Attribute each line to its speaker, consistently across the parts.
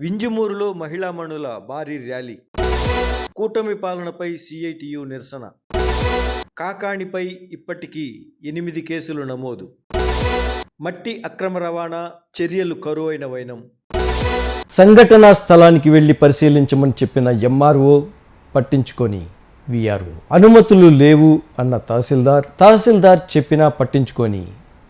Speaker 1: వింజమూరులో మహిళామణుల భారీ ర్యాలీ. కూటమి పాలనపై సిఐటియు నిరసన. కాకాణిపై ఇప్పటికీ ఎనిమిది కేసులు నమోదు. మట్టి అక్రమ రవాణా చర్యలు కరువైన వైనం. సంఘటనా స్థలానికి వెళ్ళి పరిశీలించమని చెప్పిన ఎంఆర్ఓ పట్టించుకొని విఆర్ఓ. అనుమతులు లేవు అన్న తహసీల్దార్ తహసీల్దార్ చెప్పినా పట్టించుకొని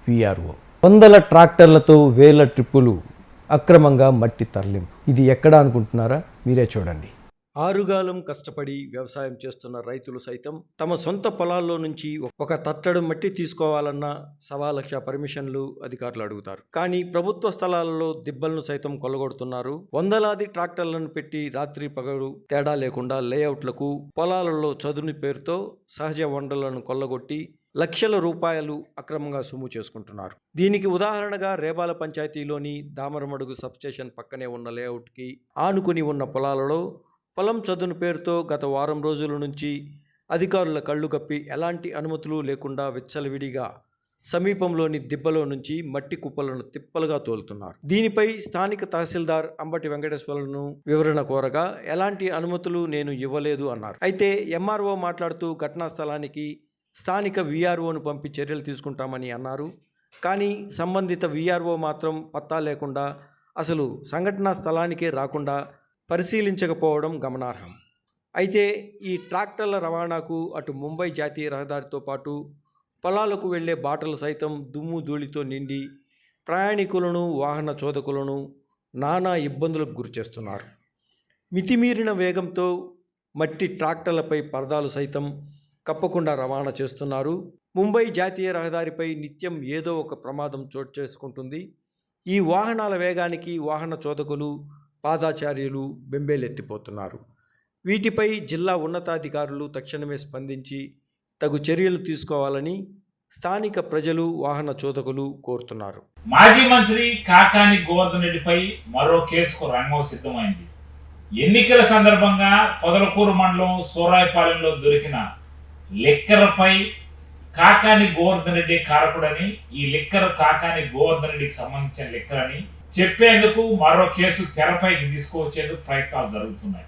Speaker 1: విఆర్ఓ. వందల ట్రాక్టర్లతో వేల ట్రిప్పులు అక్రమంగా మట్టి తరలింపు. ఇది ఎక్కడ అనుకుంటున్నారా? మీరే చూడండి. ఆరుగాలం కష్టపడి వ్యవసాయం చేస్తున్న రైతులు సైతం తమ సొంత పొలాల్లో నుంచి ఒక తట్టడు మట్టి తీసుకోవాలన్న సవా లక్ష పర్మిషన్లు అధికారులు అడుగుతారు. కానీ ప్రభుత్వ స్థలాలలో దిబ్బలను సైతం కొల్లగొడుతున్నారు. వందలాది ట్రాక్టర్లను పెట్టి రాత్రి పగలు తేడా లేకుండా లేఅవుట్లకు పొలాలలో చదును పేరుతో సహజ వనరులను కొల్లగొట్టి లక్షల రూపాయలు అక్రమంగా సొమ్ము చేసుకుంటున్నారు. దీనికి ఉదాహరణగా రేబాల పంచాయతీలోని దామరమడుగు సబ్స్టేషన్ పక్కనే ఉన్న లేఅవుట్కి ఆనుకుని ఉన్న పొలాలలో పొలం చదును పేరుతో గత వారం రోజుల నుంచి అధికారుల కళ్ళు కప్పి ఎలాంటి అనుమతులు లేకుండా విచ్చలవిడిగా సమీపంలోని దిబ్బలో నుంచి మట్టి కుప్పలను తిప్పలుగా తోలుతున్నారు. దీనిపై స్థానిక తహసీల్దార్ అంబటి వెంకటేశ్వరులను వివరణ కోరగా ఎలాంటి అనుమతులు నేను ఇవ్వలేదు అన్నారు. అయితే ఎంఆర్ఓ మాట్లాడుతూ ఘటనా స్థలానికి స్థానిక విఆర్ఓను పంపి చర్యలు తీసుకుంటామని అన్నారు. కానీ సంబంధిత విఆర్ఓ మాత్రం పత్తా లేకుండా అసలు సంఘటనా స్థలానికే రాకుండా పరిశీలించకపోవడం గమనార్హం. అయితే ఈ ట్రాక్టర్ల రవాణాకు అటు ముంబై జాతీయ రహదారితో పాటు పొలాలకు వెళ్ళే బాటలు సైతం దుమ్ము ధూళితో నిండి ప్రయాణికులను వాహన చోదకులను నానా ఇబ్బందులకు గురిచేస్తున్నారు మితిమీరిన వేగంతో మట్టి ట్రాక్టర్లపై పరదాలు సైతం కప్పకుండా రవాణా చేస్తున్నారు. ముంబై జాతీయ రహదారిపై నిత్యం ఏదో ఒక ప్రమాదం చోటు చేసుకుంటుంది. ఈ వాహనాల వేగానికి వాహన చోదకులు పాదాచార్యులు బెంబేలెత్తిపోతున్నారు. వీటిపై జిల్లా ఉన్నతాధికారులు తక్షణమే స్పందించి తగు చర్యలు తీసుకోవాలని స్థానిక ప్రజలు వాహన చోదకులు కోరుతున్నారు.
Speaker 2: మాజీ మంత్రి కాకాని గోవర్ధన్ రెడ్డిపై మరో కేసుకు రంగం సిద్ధమైంది. ఎన్నికల సందర్భంగా పొదలకూరు మండలం సూరాయపాలెంలో దొరికిన లిక్కర్పై కాకాని గోవర్ధన్ రెడ్డి కారకుడని ఈ లిక్కర్ కాకాని గోవర్ధన్ రెడ్డికి సంబంధించిన లిక్కర్ అని చెప్పేందుకు మరో కేసు తెరపైకి తీసుకువచ్చేందుకు ప్రయత్నాలు జరుగుతున్నాయి.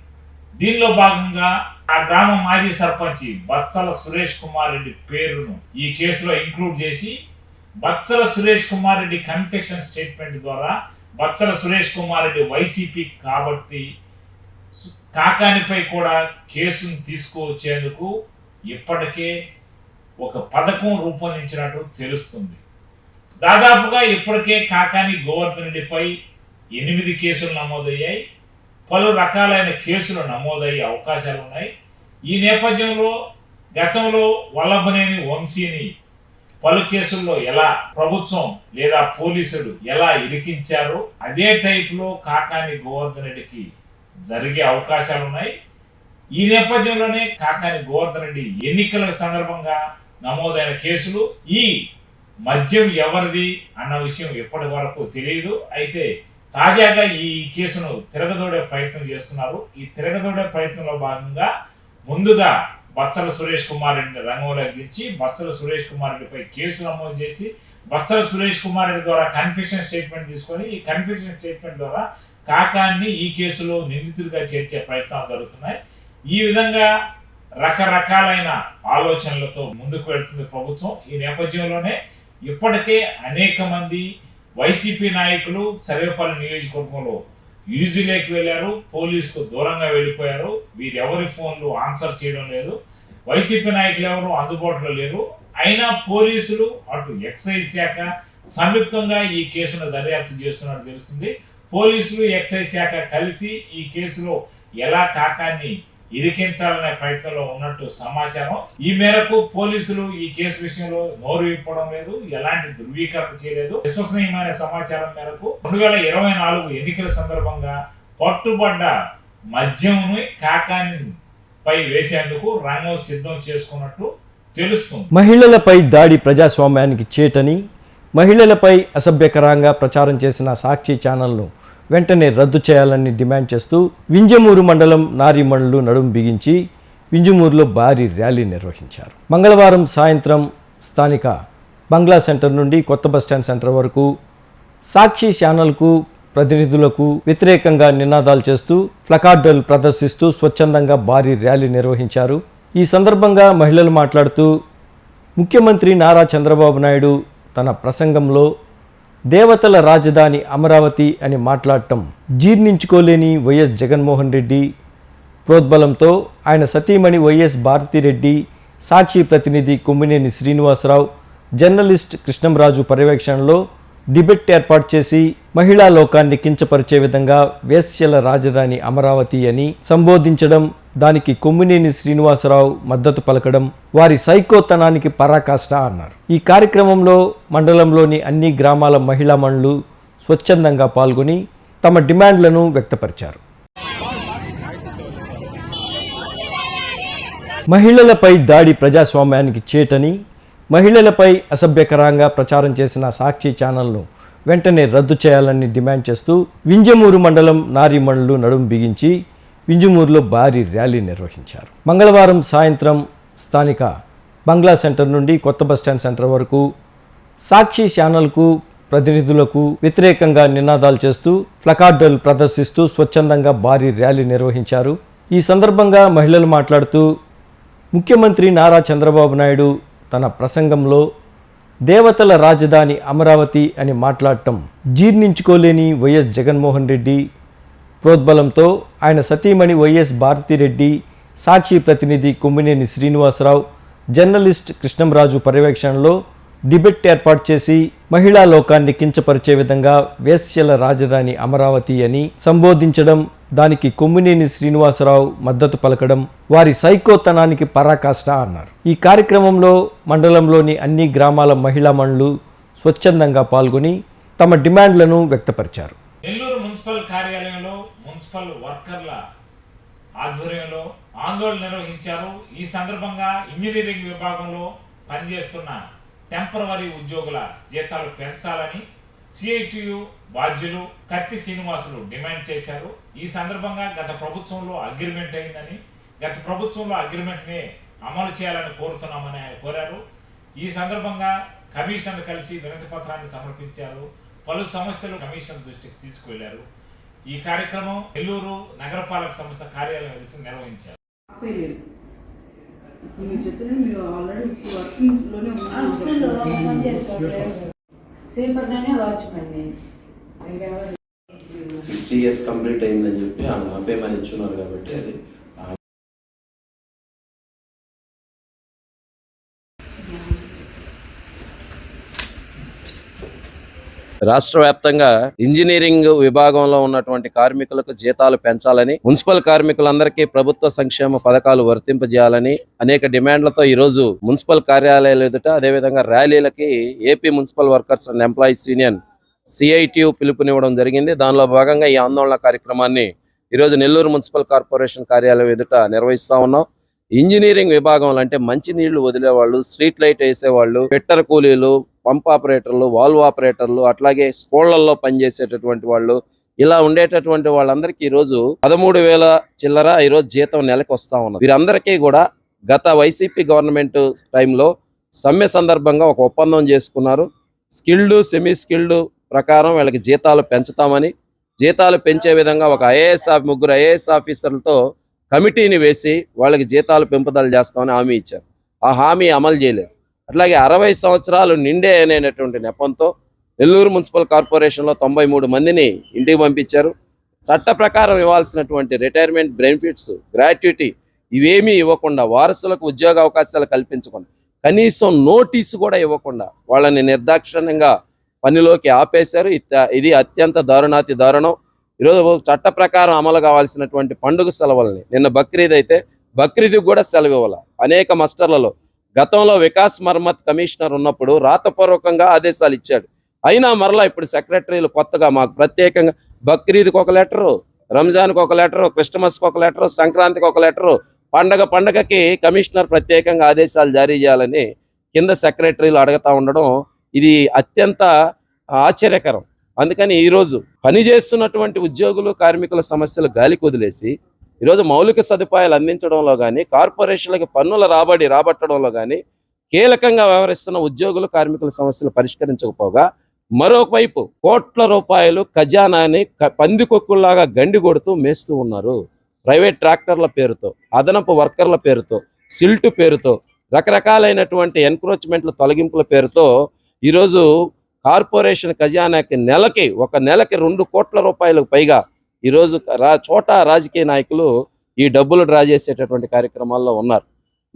Speaker 2: దీనిలో భాగంగా ఆ గ్రామ మాజీ సర్పంచ్ బత్సల సురేష్ కుమార్ రెడ్డి పేరును ఈ కేసులో ఇంక్లూడ్ చేసి బత్సల సురేష్ కుమార్ రెడ్డి కన్ఫెషన్ స్టేట్మెంట్ ద్వారా బత్సల సురేష్ కుమార్ రెడ్డి వైసీపీ కాబట్టి కాకానిపై కూడా కేసును తీసుకువచ్చేందుకు ఇప్పటికే ఒక పథకం రూపొందించినట్టు తెలుస్తుంది. దాదాపుగా ఇప్పటికే కాకాని గోవర్ధన్ రెడ్డిపై ఎనిమిది కేసులు నమోదయ్యాయి. పలు రకాలైన కేసులు నమోదయ్యే అవకాశాలు ఉన్నాయి. ఈ నేపథ్యంలో గతంలో వల్లభనేని వంశీని పలు కేసుల్లో ఎలా ప్రభుత్వం లేదా పోలీసులు ఎలా ఇరికించారో అదే టైపులో కాకాని గోవర్ధన్ రెడ్డికి జరిగే అవకాశాలు ఉన్నాయి. ఈ నేపథ్యంలోనే కాకాని గోవర్ధన్ రెడ్డి ఎన్నికల సందర్భంగా నమోదైన కేసులు ఈ మద్యం ఎవరిది అన్న విషయం ఇప్పటి వరకు తెలియదు. అయితే తాజాగా ఈ కేసును తిరగదోడే ప్రయత్నం చేస్తున్నారు. ఈ తిరగదోడే ప్రయత్నంలో భాగంగా ముందుగా బత్సల సురేష్ కుమార్ రెడ్డిని రంగంలోకి దించి బత్సల సురేష్ కుమార్ రెడ్డిపై కేసు నమోదు చేసి బత్సల సురేష్ కుమార్ రెడ్డి ద్వారా కన్ఫ్యూషన్ స్టేట్మెంట్ తీసుకొని ఈ కన్ఫ్యూషన్ స్టేట్మెంట్ ద్వారా కాకాన్ని ఈ కేసులో నిందితుడిగా చేర్చే ప్రయత్నాలు జరుగుతున్నాయి. ఈ విధంగా రకరకాలైన ఆలోచనలతో ముందుకు వెళ్తుంది ప్రభుత్వం. ఈ నేపథ్యంలోనే ఇప్పటికే అనేక మంది వైసీపీ నాయకులు సర్వేపల్లి నియోజకవర్గంలో యూజీలోకి వెళ్ళారు పోలీసుకు దూరంగా వెళ్ళిపోయారు. వీరెవరి ఫోన్లు ఆన్సర్ చేయడం లేదు. వైసీపీ నాయకులు ఎవరు అందుబాటులో లేరు. అయినా పోలీసులు అటు ఎక్సైజ్ శాఖ సంయుక్తంగా ఈ కేసును దర్యాప్తు చేస్తున్నట్టు తెలిసింది పోలీసులు ఎక్సైజ్ శాఖ కలిసి ఈ కేసులో ఎలా కాకాన్ని ఇరికించాలనే ప్రయత్నంలో ఉన్నట్టు సమాచారం. ఈ మేరకు పోలీసులు ఈ కేసు విషయంలో నోరు విప్పడం లేదు ఎలాంటి ధృవీకరణ చేయలేదు. విశ్వసనీయమైన సమాచారం మేరకు రెండు వేల ఇరవై నాలుగు ఎన్నికల సందర్భంగా పట్టుబడ్డ మద్యంని కాకాని పై వేసేందుకు రంగం సిద్ధం చేసుకున్నట్టు తెలుస్తుంది.
Speaker 1: మహిళలపై దాడి ప్రజాస్వామ్యానికి చేటని మహిళలపై అసభ్యకరంగా ప్రచారం చేసిన సాక్షి ఛానల్ను వెంటనే రద్దు చేయాలని డిమాండ్ చేస్తూ వింజమూరు మండలం నారీమణులు నడుం బిగించి వింజమూరులో భారీ ర్యాలీ నిర్వహించారు. మంగళవారం సాయంత్రం స్థానిక బంగ్లా సెంటర్ నుండి కొత్త బస్టాండ్ సెంటర్ వరకు సాక్షి ఛానల్కు ప్రతినిధులకు వ్యతిరేకంగా నినాదాలు చేస్తూ ఫ్లకార్డులు ప్రదర్శిస్తూ స్వచ్ఛందంగా భారీ ర్యాలీ నిర్వహించారు. ఈ సందర్భంగా మహిళలు మాట్లాడుతూ ముఖ్యమంత్రి నారా చంద్రబాబు నాయుడు తన ప్రసంగంలో దేవతల రాజధాని అమరావతి అని మాట్లాడటం జీర్ణించుకోలేని వైఎస్ జగన్మోహన్ రెడ్డి ప్రోద్బలంతో ఆయన సతీమణి వైఎస్ భారతిరెడ్డి సాక్షి ప్రతినిధి కొమ్మినేని శ్రీనివాసరావు జర్నలిస్ట్ కృష్ణంరాజు పర్యవేక్షణలో డిబెట్ ఏర్పాటు చేసి మహిళా లోకాన్ని కించపరిచే విధంగా వేశ్యల రాజధాని అమరావతి అని సంబోధించడం దానికి కొమ్మినేని శ్రీనివాసరావు మద్దతు పలకడం వారి సైకోతనానికి పరాకాష్ట అన్నారు. ఈ కార్యక్రమంలో మండలంలోని అన్ని గ్రామాల మహిళా మణులు స్వచ్ఛందంగా పాల్గొని తమ డిమాండ్లను వ్యక్తపరిచారు. మహిళలపై దాడి ప్రజాస్వామ్యానికి చేటని మహిళలపై అసభ్యకరంగా ప్రచారం చేసిన సాక్షి ఛానల్ను వెంటనే రద్దు చేయాలని డిమాండ్ చేస్తూ వింజమూరు మండలం నారీమణులు నడుం బిగించి వింజమూరులో భారీ ర్యాలీ నిర్వహించారు. మంగళవారం సాయంత్రం స్థానిక బంగ్లా సెంటర్ నుండి కొత్త బస్టాండ్ సెంటర్ వరకు సాక్షి ఛానల్కు ప్రతినిధులకు వ్యతిరేకంగా నినాదాలు చేస్తూ ఫ్లకార్డులు ప్రదర్శిస్తూ స్వచ్ఛందంగా భారీ ర్యాలీ నిర్వహించారు. ఈ సందర్భంగా మహిళలు మాట్లాడుతూ ముఖ్యమంత్రి నారా చంద్రబాబు నాయుడు తన ప్రసంగంలో దేవతల రాజధాని అమరావతి అని మాట్లాడటం జీర్ణించుకోలేని వైఎస్ జగన్మోహన్ రెడ్డి ప్రోద్బలంతో ఆయన సతీమణి వైఎస్ భారతిరెడ్డి సాక్షి ప్రతినిధి కొమ్మినేని శ్రీనివాసరావు జర్నలిస్ట్ కృష్ణంరాజు పర్యవేక్షణలో డిబెట్ ఏర్పాటు చేసి మహిళా లోకాన్ని కించపరిచే విధంగా వేశ్యల రాజధాని అమరావతి అని సంబోధించడం దానికి కొమ్మినేని శ్రీనివాసరావు మద్దతు పలకడం వారి సైకోతనానికి పరాకాష్ట అన్నారు. ఈ కార్యక్రమంలో మండలంలోని అన్ని గ్రామాల మహిళా మండలు స్వచ్ఛందంగా పాల్గొని తమ డిమాండ్లను వ్యక్తపరిచారు.
Speaker 2: నెల్లూరు మున్సిపల్ వర్కర్ల ఆధ్వర్యంలో ఆందోళన నిర్వహించారు. ఈ సందర్భంగా ఇంజనీరింగ్ విభాగంలో పనిచేస్తున్న టెంపరవరీ ఉద్యోగుల జీతాలు పెంచాలని సిఐటియు బాధ్యులు కత్తి శ్రీనివాసులు డిమాండ్ చేశారు. ఈ సందర్భంగా గత ప్రభుత్వంలో అగ్రిమెంట్ అయిందని గత ప్రభుత్వంలో అగ్రిమెంట్ని అమలు చేయాలని కోరుతున్నామని ఆయన కోరారు. ఈ సందర్భంగా కమిషన్ కలిసి వినతి పత్రాన్ని సమర్పించారు. పలు సమస్యలు కమిషన్ దృష్టికి తీసుకువెళ్ళారు. ఈ కార్యక్రమం నెల్లూరు నగరపాలక సంస్థ కార్యాలయం ఎదుట నిర్వహించారు.
Speaker 3: మీరు మీరు
Speaker 4: సిక్స్టీ ఇయర్స్ కంప్లీట్ అయిందని చెప్పి ఆమె ఆపేయమని ఇచ్చున్నారు కాబట్టి అది ఆ- రాష్ట్ర వ్యాప్తంగా ఇంజనీరింగ్ విభాగంలో ఉన్నటువంటి కార్మికులకు జీతాలు పెంచాలని మున్సిపల్ కార్మికులందరికీ ప్రభుత్వ సంక్షేమ పథకాలు వర్తింపజేయాలని అనేక డిమాండ్లతో ఈ రోజు మున్సిపల్ కార్యాలయాల ఎదుట అదేవిధంగా ర్యాలీలకి AP municipal workers and employees union CITU పిలుపునివ్వడం జరిగింది. దానిలో భాగంగా ఈ ఆందోళన కార్యక్రమాన్ని ఈరోజు నెల్లూరు మున్సిపల్ కార్పొరేషన్ కార్యాలయం ఎదుట నిర్వహిస్తా ఉన్నాం. ఇంజనీరింగ్ విభాగంలో అంటే మంచి నీళ్ళు వదిలేవాళ్ళు స్ట్రీట్ లైట్ వేసేవాళ్ళు ఫిట్టర్ కూలీలు పంప్ ఆపరేటర్లు వాల్వ్ ఆపరేటర్లు అట్లాగే స్కూళ్ళలో పనిచేసేటటువంటి వాళ్ళు ఇలా ఉండేటటువంటి వాళ్ళందరికీ ఈ రోజు పదమూడు వేల చిల్లర ఈ రోజు జీతం నెలకు వస్తూ ఉన్నది. వీరందరికీ కూడా గత వైసీపీ గవర్నమెంట్ టైంలో సమ్మె సందర్భంగా ఒక ఒప్పందం చేసుకున్నారు. స్కిల్డ్ సెమీ స్కిల్డ్ ప్రకారం వీళ్ళకి జీతాలు పెంచుతామని జీతాలు పెంచే విధంగా ఒక ఐఏఎస్ ముగ్గురు ఐఏఎస్ ఆఫీసర్లతో కమిటీని వేసి వాళ్ళకి జీతాలు పెంపుదల చేస్తామని హామీ ఇచ్చారు. ఆ హామీ అమలు చేయలేదు. అట్లాగే అరవై సంవత్సరాలు నిండే అనేటటువంటి నెపంతో నెల్లూరు మున్సిపల్ కార్పొరేషన్లో తొంభై మూడు మందిని ఇంటికి పంపించారు. చట్ట ప్రకారం ఇవ్వాల్సినటువంటి రిటైర్మెంట్ బెనిఫిట్స్ గ్రాట్యుటీ ఇవేమీ ఇవ్వకుండా వారసులకు ఉద్యోగ అవకాశాలు కల్పించకుండా కనీసం నోటీసు కూడా ఇవ్వకుండా వాళ్ళని నిర్దాక్షిణ్యంగా పనిలోకి ఆపేశారు. ఇది అత్యంత దారుణాతి దారుణం. ఈరోజు చట్ట ప్రకారం అమలు కావాల్సినటువంటి పండుగ సెలవుల్ని నిన్న బక్రీద్ అయితే బక్రీద్కి కూడా సెలవు ఇవ్వాలి. అనేక మస్టర్లలో గతంలో వికాస్ మర్మత్ కమిషనర్ ఉన్నప్పుడు రాతపూర్వకంగా ఆదేశాలు ఇచ్చాడు. అయినా మరలా ఇప్పుడు సెక్రటరీలు కొత్తగా మాకు ప్రత్యేకంగా బక్రీద్కి ఒక లెటరు రంజాన్కి ఒక లెటరు క్రిస్టమస్కి ఒక లెటరు సంక్రాంతికి ఒక లెటరు పండగ పండగకి కమిషనర్ ప్రత్యేకంగా ఆదేశాలు జారీ చేయాలని కింద సెక్రటరీలు అడుగుతా ఉండడం ఇది అత్యంత ఆశ్చర్యకరం. అందుకని ఈరోజు పని చేస్తున్నటువంటి ఉద్యోగులు కార్మికుల సమస్యలు గాలికి వదిలేసి ఈరోజు మౌలిక సదుపాయాలు అందించడంలో కానీ కార్పొరేషన్లకు పన్నుల రాబడి రాబట్టడంలో కానీ కీలకంగా వ్యవహరిస్తున్న ఉద్యోగులు కార్మికుల సమస్యలు పరిష్కరించకపోగా మరోవైపు కోట్ల రూపాయలు ఖజానాని పందికొక్కుల్లాగా గండి కొడుతూ మేస్తూ ఉన్నారు. ప్రైవేట్ ట్రాక్టర్ల పేరుతో అదనపు వర్కర్ల పేరుతో సిల్ట్ పేరుతో రకరకాలైనటువంటి ఎన్క్రోచ్మెంట్ల తొలగింపుల పేరుతో ఈరోజు కార్పొరేషన్ ఖజానాకి నెలకి ఒక నెలకి రెండు కోట్ల రూపాయలకు పైగా ఈరోజు రా చోట రాజకీయ నాయకులు ఈ డబ్బులు డ్రా చేసేటటువంటి కార్యక్రమాల్లో ఉన్నారు.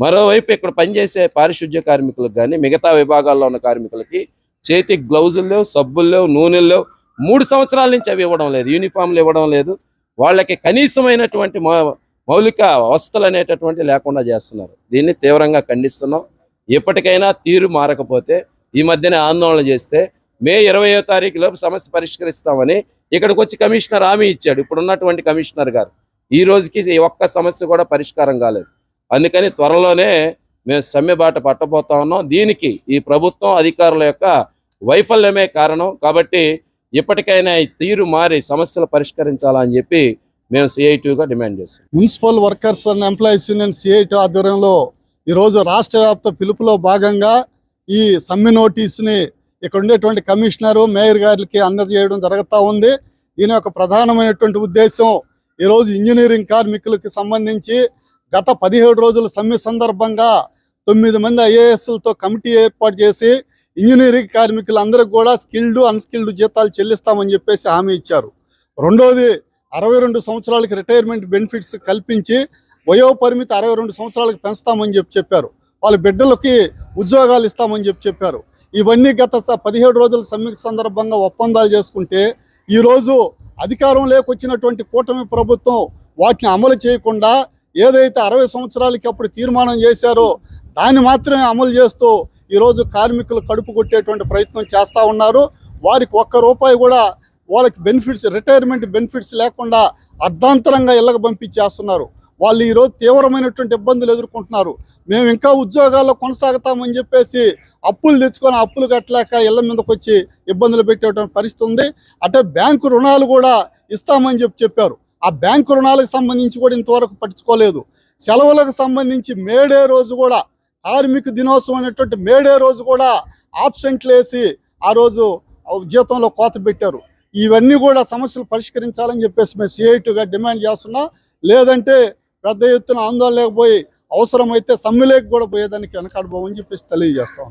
Speaker 4: మరోవైపు ఇక్కడ పనిచేసే పారిశుద్ధ్య కార్మికులకు కానీ మిగతా విభాగాల్లో ఉన్న కార్మికులకి చేతికి గ్లౌజులు లేవు సబ్బులు లేవు నూనెలు లేవు. మూడు సంవత్సరాల నుంచి అవి ఇవ్వడం లేదు యూనిఫామ్లు ఇవ్వడం లేదు. వాళ్ళకి కనీసమైనటువంటి మౌ- మౌలిక వసతులు అనేటటువంటి లేకుండా చేస్తున్నారు. దీన్ని తీవ్రంగా ఖండిస్తున్నాం. ఎప్పటికైనా తీరు మారకపోతే ఈ మధ్యనే ఆందోళన చేస్తే మే ఇరవయో తారీఖు లోపు సమస్య పరిష్కరిస్తామని ఇక్కడికి వచ్చి కమిషనర్ హామీ ఇచ్చాడు. ఇప్పుడు ఉన్నటువంటి కమిషనర్ గారు. ఈ రోజుకి ఈ ఒక్క సమస్య కూడా పరిష్కారం కాలేదు. అందుకని త్వరలోనే మేము సమ్మె బాట పట్టబోతా ఉన్నాం. దీనికి ఈ ప్రభుత్వం అధికారుల యొక్క వైఫల్యమే కారణం. కాబట్టి ఇప్పటికైనా ఈ తీరు మారి సమస్యలు పరిష్కరించాలని చెప్పి మేము సిఐటిగా డిమాండ్ చేస్తాం
Speaker 5: municipal workers and employees union CIT ఆధ్వర్యంలో ఈరోజు రాష్ట్ర వ్యాప్త పిలుపులో భాగంగా ఈ సమ్మె నోటీస్ని ఇక్కడ ఉండేటువంటి కమిషనరు మేయర్ గారికి అందజేయడం జరుగుతూ ఉంది. దీని యొక్క ప్రధానమైనటువంటి ఉద్దేశం ఈరోజు ఇంజనీరింగ్ కార్మికులకు సంబంధించి గత పదిహేడు రోజుల సమ్మె సందర్భంగా తొమ్మిది మంది ఐఏఎస్లతో కమిటీ ఏర్పాటు చేసి ఇంజనీరింగ్ కార్మికులందరికీ కూడా స్కిల్డ్ అన్స్కిల్డ్ జీతాలు చెల్లిస్తామని చెప్పేసి హామీ ఇచ్చారు. రెండోది అరవై రెండు సంవత్సరాలకి రిటైర్మెంట్ బెనిఫిట్స్ కల్పించి వయో పరిమితి అరవై రెండు సంవత్సరాలకు పెంచుతామని చెప్పి చెప్పారు. వాళ్ళ బిడ్డలకి ఉద్యోగాలు ఇస్తామని చెప్పి చెప్పారు. ఇవన్నీ గత స- పదిహేడు రోజుల సమ్మె సందర్భంగా ఒప్పందాలు చేసుకుంటే ఈరోజు అధికారం లేకొచ్చినటువంటి కూటమి ప్రభుత్వం వాటిని అమలు చేయకుండా ఏదైతే అరవై సంవత్సరాలకి అప్పుడు తీర్మానం చేశారో దాన్ని మాత్రమే అమలు చేస్తూ ఈరోజు కార్మికులు కడుపు కొట్టేటువంటి ప్రయత్నం చేస్తూ ఉన్నారు. వారికి ఒక్క రూపాయి కూడా వాళ్ళకి బెనిఫిట్స్ రిటైర్మెంట్ బెనిఫిట్స్ లేకుండా అర్ధాంతరంగా ఇళ్ళకి పంపించేస్తున్నారు. వాళ్ళు ఈరోజు తీవ్రమైనటువంటి ఇబ్బందులు ఎదుర్కొంటున్నారు. మేము ఇంకా ఉద్యోగాల్లో కొనసాగుతామని చెప్పేసి అప్పులు తెచ్చుకొని అప్పులు కట్టలేక ఇళ్ళ మీదకి వచ్చి ఇబ్బందులు పెట్టేటువంటి పరిస్థితి ఉంది. అంటే బ్యాంకు రుణాలు కూడా ఇస్తామని చెప్పి చెప్పారు. ఆ బ్యాంకు రుణాలకు సంబంధించి కూడా ఇంతవరకు పట్టించుకోలేదు. సెలవులకు సంబంధించి మేడే రోజు కూడా కార్మిక దినోత్సవం అనేటువంటి మేడే రోజు కూడా ఆబ్సెంట్లు వేసి ఆ రోజు జీతంలో కోత పెట్టారు. ఇవన్నీ కూడా సమస్యలు పరిష్కరించాలని చెప్పేసి మేము సిఐటిగా డిమాండ్ చేస్తున్నాం. లేదంటే పెద్ద ఎత్తున ఆందోళన లేకపోయి అవసరమైతే సమ్మెలేకి కూడా పోయేదానికి వెనకాడబోమని చెప్పేసి తెలియజేస్తాం